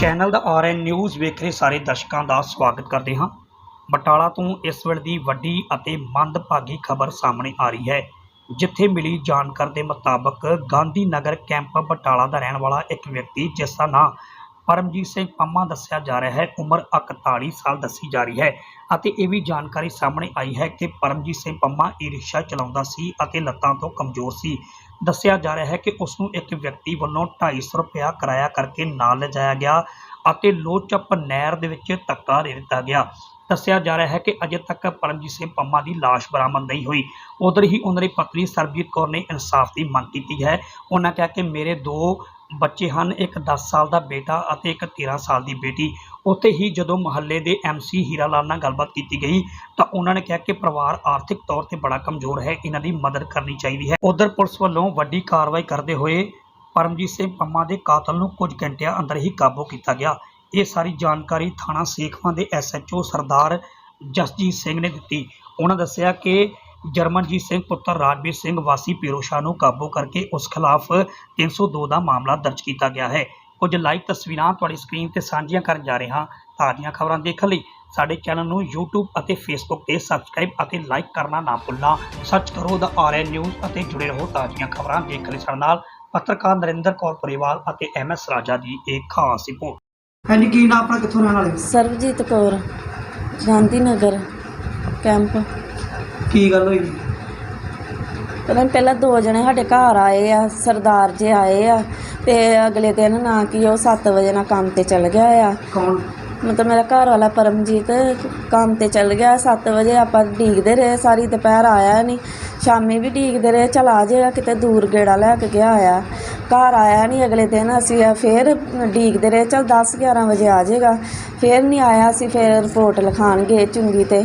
Channel ਦਾ RN news ਵੇਖ ਰਹੇ ਸਾਰੇ ਦਰਸ਼ਕਾਂ ਦਾ ਸਵਾਗਤ ਕਰਦੇ ਹਾਂ। ਬਟਾਲਾ ਤੋਂ ਇਸ ਵੇਲੇ ਦੀ ਵੱਡੀ ਅਤੇ ਮੰਦਭਾਗੀ ਖਬਰ ਸਾਹਮਣੇ ਆ ਰਹੀ ਹੈ, ਜਿੱਥੇ ਮਿਲੀ ਜਾਣਕਾਰੀ ਦੇ ਮੁਤਾਬਕ ਗਾਂਧੀ ਨਗਰ ਕੈਂਪ ਬਟਾਲਾ ਦਾ ਰਹਿਣ ਵਾਲਾ ਇੱਕ ਵਿਅਕਤੀ, ਜਿਸ ਦਾ ਨਾਂ ਪਰਮਜੀਤ ਸਿੰਘ ਪੰਮਾ ਦੱਸਿਆ ਜਾ ਰਿਹਾ ਹੈ, ਉਮਰ 41 ਸਾਲ ਦੱਸੀ ਜਾ ਰਹੀ ਹੈ ਅਤੇ ਇਹ ਵੀ ਜਾਣਕਾਰੀ ਸਾਹਮਣੇ ਆਈ ਹੈ ਕਿ ਪਰਮਜੀਤ ਸਿੰਘ ਪੰਮਾ ਈ ਰਿਕਸ਼ਾ ਚਲਾਉਂਦਾ ਸੀ ਅਤੇ ਲੱਤਾਂ ਤੋਂ ਕਮਜ਼ੋਰ ਸੀ। ਦੱਸਿਆ ਜਾ ਰਿਹਾ ਹੈ ਕਿ ਉਸ ਨੂੰ ਇੱਕ ਵਿਅਕਤੀ ਵੱਲੋਂ 250 ਰੁਪਇਆ ਕਿਰਾਇਆ ਕਰਕੇ ਨਾਲ ਲਿਜਾਇਆ ਗਿਆ ਅਤੇ ਲੋਚਪ ਨਹਿਰ ਦੇ ਵਿੱਚ ਧੱਕਾ ਦੇ ਦਿੱਤਾ ਗਿਆ। ਦੱਸਿਆ ਜਾ ਰਿਹਾ ਹੈ ਕਿ ਅਜੇ ਤੱਕ ਪਰਮਜੀਤ ਸਿੰਘ ਪੰਮਾ ਦੀ ਲਾਸ਼ ਬਰਾਮਦ ਨਹੀਂ ਹੋਈ। ਉਧਰ ਹੀ ਉਹਨਾਂ ਦੀ ਪਤਨੀ ਸਰਬਜੀਤ ਕੌਰ ਨੇ ਇਨਸਾਫ ਦੀ ਮੰਗ ਕੀਤੀ ਹੈ। ਉਹਨਾਂ ਕਿਹਾ ਕਿ ਮੇਰੇ ਦੋ ਬੱਚੇ ਹਨ, ਇੱਕ 10 ਸਾਲ ਦਾ ਬੇਟਾ ਅਤੇ ਇੱਕ 13 ਸਾਲ ਦੀ ਬੇਟੀ। ਉੱਥੇ ਹੀ ਜਦੋਂ ਮੁਹੱਲੇ ਦੇ ਐਮਸੀ ਹੀਰਾ ਲਾਲ ਨਾਲ ਗੱਲਬਾਤ ਕੀਤੀ ਗਈ ਤਾਂ ਉਹਨਾਂ ਨੇ ਕਿਹਾ ਕਿ ਪਰਿਵਾਰ ਆਰਥਿਕ ਤੌਰ ਤੇ ਬੜਾ ਕਮਜ਼ੋਰ ਹੈ, ਇਹਨਾਂ ਦੀ ਮਦਦ ਕਰਨੀ ਚਾਹੀਦੀ ਹੈ। ਉਧਰ ਪੁਲਿਸ ਵੱਲੋਂ ਵੱਡੀ ਕਾਰਵਾਈ ਕਰਦੇ ਹੋਏ ਪਰਮਜੀਤ ਸਿੰਘ ਪੰਮਾ ਦੇ ਕਾਤਲ ਨੂੰ ਕੁਝ ਘੰਟਿਆਂ ਅੰਦਰ ਹੀ ਕਾਬੂ ਕੀਤਾ ਗਿਆ। ਇਹ ਸਾਰੀ ਜਾਣਕਾਰੀ ਥਾਣਾ ਸੇਖਵਾਂ ਦੇ ਐਸਐਚਓ ਸਰਦਾਰ ਜਸਜੀਤ ਸਿੰਘ ਨੇ ਦਿੱਤੀ। ਉਹਨਾਂ ਦੱਸਿਆ ਕਿ ਜਰਮਨਜੀਤ ਸਿੰਘ ਪੁੱਤਰ ਰਾਜਵੀਰ ਸਿੰਘ ਵਾਸੀ ਪੀਰੋਸ਼ਾ ਨੂੰ ਕਾਬੂ ਕਰਕੇ ਉਸ ਖਿਲਾਫ 302 ਦਾ ਮਾਮਲਾ ਦਰਜ ਕੀਤਾ ਗਿਆ ਹੈ। ਕੁਝ ਲਾਈਵ ਤਸਵੀਰਾਂ ਤੁਹਾਡੀ ਸਕਰੀਨ ਤੇ ਸਾਂਝੀਆਂ ਕਰਨ ਜਾ ਰਹੇ ਹਾਂ ਤਾਜ਼ੀਆਂ ਖਬਰਾਂ ਦੇਖਣ ਲਈ ਸਾਡੇ ਚੈਨਲ ਨੂੰ YouTube ਅਤੇ Facebook ਤੇ ਸਬਸਕ੍ਰਾਈਬ ਅਤੇ ਲਾਈਕ ਕਰਨਾ ਨਾ ਭੁੱਲਣਾ। ਸਰਚ ਕਰੋ ਦਾ ਆਰਐਨ ਨਿਊਜ਼ ਅਤੇ ਜੁੜੇ ਰਹੋ ਤਾਜ਼ੀਆਂ ਖਬਰਾਂ ਦੇਖਣ ਲਈ ਸਾਡੇ ਨਾਲ ਪੱਤਰਕਾਰ ਨਰਿੰਦਰ ਕੌਰ ਪਰਿਵਾਲ ਅਤੇ ਐਮਐਸ ਰਾਜਾ ਦੀ ਇੱਕ ਖਾਸ ਰਿਪੋਰਟ। ਹਾਂਜੀ ਕੀ ਨਾ ਆਪਣਾ? ਕਿੱਥੋਂ ਰਹਿਣ ਵਾਲੇ ਸਰਬਜੀਤ ਕੌਰ ਗਾਂਧੀ ਨਗਰ ਕੈਂਪ। ਕੀ ਗੱਲ ਹੋਈ? ਪਹਿਲਾਂ ਪਹਿਲਾਂ ਦੋ ਜਣੇ ਸਾਡੇ ਘਰ ਆਏ ਆ ਸਰਦਾਰ ਜੀ ਆਏ ਆ ਤੇ ਅਗਲੇ ਦਿਨ ਨਾ ਕਿ ਉਹ 7 ਵਜੇ ਨਾਲ ਕੰਮ ਤੇ ਚਲ ਗਿਆ ਆ। ਕੌਣ? ਮਤਲਬ ਮੇਰਾ ਘਰ ਵਾਲਾ ਪਰਮਜੀਤ ਕੰਮ ਤੇ ਚਲ ਗਿਆ 7 ਵਜੇ ਆਪਾਂ ਢੀਕਦੇ ਰਹੇ ਸਾਰੀ ਦੁਪਹਿਰ ਆਇਆ ਨਹੀਂ ਸ਼ਾਮੀ ਵੀ ਢੀਕਦੇ ਰਹੇ ਚਲ ਆ ਜਾਏਗਾ ਕਿਤੇ ਦੂਰ ਗੇੜਾ ਲੈ ਕੇ ਗਿਆ ਆ। ਘਰ ਆਇਆ ਨਹੀਂ ਅਗਲੇ ਦਿਨ ਅਸੀਂ ਫੇਰ ਢੀਕਦੇ ਰਹੇ ਚਲ 10 11 ਵਜੇ ਆ ਜਾਏਗਾ। ਫੇਰ ਨਹੀਂ ਆਇਆ ਅਸੀਂ ਫੇਰ ਰਿਪੋਰਟ ਲਿਖਾਣ ਗਏ ਚੁੰਗੀ ਤੇ।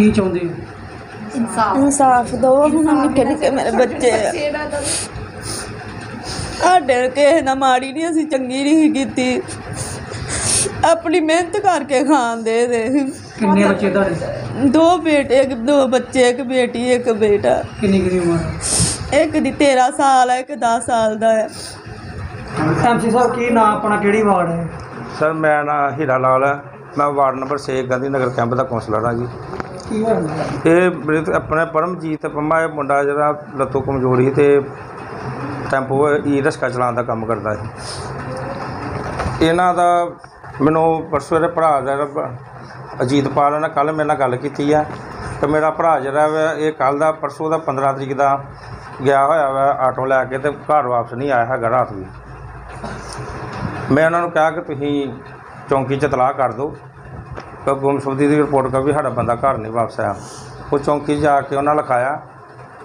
ਕੀ ਚਾਹੁੰਦੇ ਹੋ? ਇਨਸਾਫ। ਦੋ ਹੁਣ ਨਿੱਕੇ ਨਿੱਕੇ ਮੇਰੇ ਬੱਚੇ। ਆ ਸਾਡੇ ਕਿਸੇ ਨਾਲ ਮਾੜੀ ਨਹੀਂ ਅਸੀਂ ਚੰਗੀ ਨਹੀਂ ਕੀਤੀ। ਆਪਣੀ ਮਿਹਨਤ ਕਰਕੇ ਖਾਂਦੇ ਦੇ ਕਿੰਨੇ ਬੱਚੇ ਤੁਹਾਡੇ? ਦੋ ਬੇਟੇ ਇੱਕ ਦੋ ਬੱਚੇ ਇੱਕ ਬੇਟੀ ਇੱਕ ਬੇਟਾ। ਕਿੰਨੀ ਕਿੰਨੀ ਉਮਰ ਇੱਕ ਦੀ 13 ਸਾਲ ਹੈ ਇੱਕ 10 ਸਾਲ ਦਾ ਹੈ। ਐਮਸੀ ਸਾਹਿਬ ਕੀ ਨਾਂ ਆਪਣਾ ਕਿਹੜੀ ਵਾਰਡ ਹੈ? ਸਰ ਮੈਂ ਨਾ ਹੀਰਾ ਲਾਲ ਮੈਂ ward number 6 Gandhi Nagar camp ਦਾ ਕੌਂਸਲਰ ਹਾਂ ਜੀ। ਕੀ ਹੋਇਆ ਇਹ ਮੇਰੇ ਤੇ ਆਪਣੇ ਪਰਮਜੀਤ, ਪੰਮਾ, ਇਹ ਮੁੰਡਾ ਜਿਹੜਾ ਲੱਤੋਂ ਕਮਜ਼ੋਰੀ ਸੀ ਤੇ ਟੈਂਪੋ ਈ ਰਿਕਸ਼ਾ ਚਲਾਉਣ ਦਾ ਕੰਮ ਕਰਦਾ ਸੀ। ਇਹਨਾਂ ਦਾ ਮੈਨੂੰ ਪਰਸੋਂ ਦੇ ਭਰਾ ਦਾ ਅਜੀਤਪਾਲ ਨੇ ਕੱਲ ਮੇਰੇ ਨਾਲ ਗੱਲ ਕੀਤੀ ਆ ਤੇ ਮੇਰਾ ਭਰਾ ਜਿਹੜਾ ਵਾ, ਇਹ ਕੱਲ ਦਾ ਪਰਸੋਂ ਦਾ 15 ਤਰੀਕ ਦਾ ਗਿਆ ਹੋਇਆ ਵਾ ਆਟੋ ਲੈ ਕੇ ਤੇ ਘਰ ਵਾਪਸ ਨਹੀਂ ਆਇਆ ਹੈਗਾ ਰਾਤ ਵੀ ਮੈਂ ਉਹਨਾਂ ਨੂੰ ਕਿਹਾ ਕਿ ਤੁਸੀਂ ਚੌਂਕੀ 'ਚ ਤਲਾਹ ਕਰ ਦਿਓ। ਗੁੰਮਸ਼ੁਦਗੀ ਦੀ ਰਿਪੋਰਟ ਕਰ ਵੀ ਸਾਡਾ ਬੰਦਾ ਘਰ ਨਹੀਂ ਵਾਪਸ ਆਇਆ। ਉਹ ਚੌਂਕੀ 'ਚ ਜਾ ਕੇ ਉਹਨਾਂ ਲਿਖਾਇਆ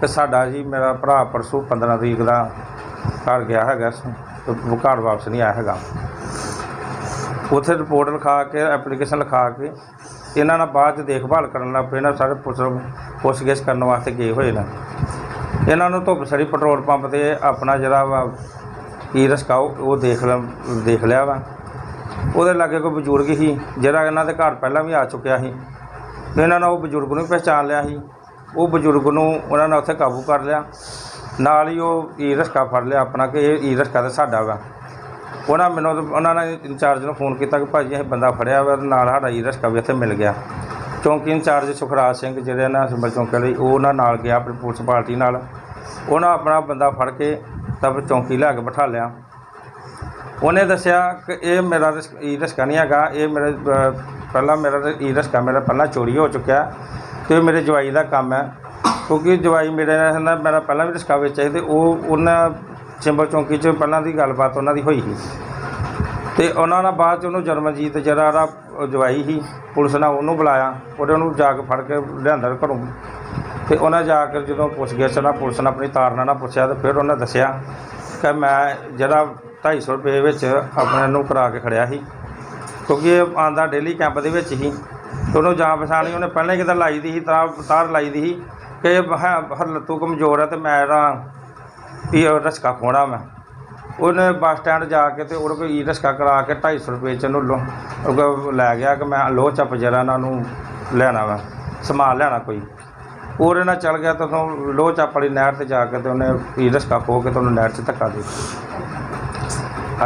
ਕਿ ਸਾਡਾ ਜੀ, ਮੇਰਾ ਭਰਾ ਪਰਸੂ 15 ਤਰੀਕ ਦਾ ਘਰ ਗਿਆ ਹੈਗਾ, ਉਹ ਘਰ ਵਾਪਸ ਨਹੀਂ ਆਇਆ ਹੈਗਾ। ਉੱਥੇ ਰਿਪੋਰਟ ਲਿਖਾ ਕੇ ਐਪਲੀਕੇਸ਼ਨ ਲਿਖਾ ਕੇ, ਇਹਨਾਂ ਨਾਲ ਬਾਅਦ 'ਚ ਦੇਖਭਾਲ ਕਰਨ ਲੱਗ ਪਏ, ਇਹਨਾਂ ਸਾਰੇ ਪੁੱਛ ਪੁੱਛਗਿੱਛ ਕਰਨ ਵਾਸਤੇ ਗਏ ਹੋਏ ਨੇ। ਇਹਨਾਂ ਨੂੰ ਧੁੱਪ ਸੜੀ, ਪੈਟਰੋਲ ਪੰਪ ਤੇ ਆਪਣਾ ਜਿਹੜਾ ਵਾ ਕੀ ਰਸਕਾਓ ਉਹ ਉਹ ਦੇਖ ਲਿਆ ਦੇਖ ਲਿਆ ਵਾ। ਉਹਦੇ ਲਾਗੇ ਕੋਈ ਬਜ਼ੁਰਗ ਸੀ, ਜਿਹੜਾ ਇਹਨਾਂ ਦੇ ਘਰ ਪਹਿਲਾਂ ਵੀ ਆ ਚੁੱਕਿਆ ਸੀ। ਇਹਨਾਂ ਨੇ ਉਹ ਬਜ਼ੁਰਗ ਨੂੰ ਵੀ ਪਹਿਚਾਣ ਲਿਆ ਸੀ। ਉਹ ਬਜ਼ੁਰਗ ਨੂੰ ਉਹਨਾਂ ਨੇ ਉੱਥੇ ਕਾਬੂ ਕਰ ਲਿਆ। ਨਾਲ ਹੀ ਉਹ ਈ ਰਸਕਾ ਫੜ ਲਿਆ ਆਪਣਾ ਕਿ ਇਹ ਈ ਰਸਕਾ ਤਾਂ ਸਾਡਾ ਵਾ। ਉਹਨਾਂ ਮੈਨੂੰ ਉਹਨਾਂ ਨੇ ਇੰਚਾਰਜ ਨੂੰ ਫੋਨ ਕੀਤਾ ਕਿ ਭਾਜੀ ਇਹ ਬੰਦਾ ਫੜਿਆ ਵਾ ਤੇ ਨਾਲ ਸਾਡਾ ਈ ਰਸਕਾ ਵੀ ਇੱਥੇ ਮਿਲ ਗਿਆ। ਚੌਂਕੀ ਇੰਚਾਰਜ ਸੁਖਰਾਜ ਸਿੰਘ ਜਿਹੜੇ ਨਾ ਸਿੰਬਲ ਚੌਂਕੀ ਲਈ ਉਹ ਉਹਨਾਂ ਨਾਲ ਗਿਆ ਆਪਣੀ ਪੁਲਿਸ ਪਾਰਟੀ ਨਾਲ। ਉਹਨਾਂ ਆਪਣਾ ਬੰਦਾ ਫੜ ਕੇ ਤਬ ਚੌਂਕੀ ਲਿਆ ਕੇ ਬਿਠਾ ਲਿਆ। ਉਹਨੇ ਦੱਸਿਆ ਕਿ ਇਹ ਮੇਰਾ ਰਿਸ- ਈ ਰਿਸਕਾ ਨਹੀਂ ਹੈਗਾ, ਇਹ ਮੇਰੇ ਪਹਿਲਾਂ ਮੇਰਾ ਈ ਰਿਸਕਾ ਮੇਰਾ ਪਹਿਲਾਂ ਚੋਰੀ ਹੋ ਚੁੱਕਿਆ ਤੇ ਮੇਰੇ ਜਵਾਈ ਦਾ ਕੰਮ ਹੈ। ਕਿਉਂਕਿ ਜਵਾਈ ਮੇਰੇ ਨਾਲ ਮੇਰਾ ਪਹਿਲਾਂ ਵੀ ਰਿਸਕਾ ਵਿੱਚ ਹੈ ਤੇ ਉਹ ਉਹਨਾਂ ਚਿੰਬਲ ਚੌਂਕੀ 'ਚ ਪਹਿਲਾਂ ਦੀ ਗੱਲਬਾਤ ਉਹਨਾਂ ਦੀ ਹੋਈ ਸੀ। ਤੇ ਉਹਨਾਂ ਨਾਲ ਬਾਅਦ ਚ ਉਹਨੂੰ ਜਰਮਨਜੀਤ ਜਿਹੜਾ ਉਹਦਾ ਜਵਾਈ ਸੀ, ਪੁਲਿਸ ਨੇ ਉਹਨੂੰ ਬੁਲਾਇਆ, ਉਹਦੇ ਉਹਨੂੰ ਜਾ ਕੇ ਫੜ ਕੇ ਲਿਆਂਦਾ ਘਰੋਂ। ਤੇ ਉਹਨਾਂ ਜਾ ਕੇ ਜਦੋਂ ਪੁੱਛ ਗਿਆ ਚਲਾ ਪੁਲਿਸ ਨੇ ਆਪਣੀ ਤਾਰਨਾ ਨਾਲ ਪੁੱਛਿਆ ਤੇ ਫਿਰ ਉਹਨੇ ਦੱਸਿਆ ਕਿ ਮੈਂ ਜਿਹੜਾ 250 ਰੁਪਏ ਵਿੱਚ ਆਪਣੇ ਨੂੰ ਕਰਾ ਕੇ ਖੜਿਆ ਸੀ। ਕਿਉਂਕਿ ਇਹ ਆਂਦਾ ਡੇਲੀ ਕੈਂਪ ਦੇ ਵਿੱਚ ਹੀ। ਤੇ ਉਹਨੂੰ ਜਾਂ ਪਛਾਣੀ ਉਹਨੇ ਪਹਿਲਾਂ ਹੀ ਕਿਤੇ ਲਾਈ ਦੀ ਸੀ, ਤਾਰ ਤਾਰ ਲਾਈ ਦੀ ਸੀ ਕਿ ਹਰ ਲੱਤੂ ਕਮਜ਼ੋਰ ਹੈ ਤੇ ਮੈਂ ਇਹਦਾ ਵੀ ਰਸਕਾ ਖੋਣਾ ਮੈਂ। ਉਹਨੇ ਬੱਸ ਸਟੈਂਡ ਜਾ ਕੇ ਤੇ ਉਹਦੇ ਕੋਲ ਈ ਰਸਕਾ ਕਰਾ ਕੇ 250 ਰੁਪਏ ਚ ਉਹਨੂੰ ਲੋ- ਲੈ ਗਿਆ ਕਿ ਮੈਂ ਲੋਹ ਚੱਪ ਜਰਾ ਇਹਨਾਂ ਨੂੰ ਲੈਣਾ ਵਾ, ਸਮਾਨ ਲੈਣਾ ਕੋਈ। ਉਹਦੇ ਨਾਲ ਚੱਲ ਗਿਆ ਤਾਂ ਉੱਥੋਂ ਲੋਹ ਚੱਪ ਵਾਲੀ ਨਹਿਰ ਤੇ ਜਾ ਕੇ ਤੇ ਉਹਨੇ ਈ ਰਸਕਾ ਖੋ ਕੇ ਤੇ ਉਹਨੂੰ ਨਹਿਰ 'ਚ ਧੱਕਾ ਦੇ ਦਿੱਤਾ।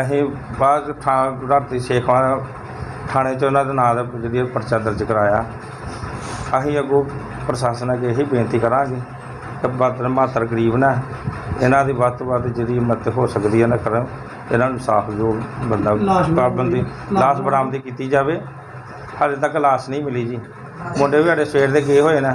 ਅਸੀਂ ਬਾਅਦ ਥਾਂ ਰਾਤੀ ਸ਼ੇਖਵਾਂ ਥਾਣੇ 'ਚ ਉਹਨਾਂ ਦੇ ਨਾਂ ਦਾ ਜਿਹੜੀ ਪਰਚਾ ਦਰਜ ਕਰਾਇਆ। ਅਸੀਂ ਅੱਗੋਂ ਪ੍ਰਸ਼ਾਸਨ ਅੱਗੇ ਇਹੀ ਬੇਨਤੀ ਕਰਾਂਗੇ ਕਿ ਬਾਦਰ ਮਾਤਰ ਗਰੀਬ ਨਾ ਇਹਨਾਂ ਦੀ ਵੱਧ ਤੋਂ ਵੱਧ ਜਿਹੜੀ ਮਦਦ ਹੋ ਸਕਦੀ ਹੈ ਨਾ ਕਰਨ ਇਹਨਾਂ ਨੂੰ ਸਾਫ਼ ਜੋ ਬੰਦਾ ਪਾਬੰਦੀ ਲਾਸ਼ ਬਰਾਮਦੀ ਕੀਤੀ ਜਾਵੇ। ਹਾਲੇ ਤੱਕ ਲਾਸ਼ ਨਹੀਂ ਮਿਲੀ ਜੀ। ਮੁੰਡੇ ਵੀ ਸਾਡੇ ਸਵੇਰ ਦੇ ਗਏ ਹੋਏ ਨੇ।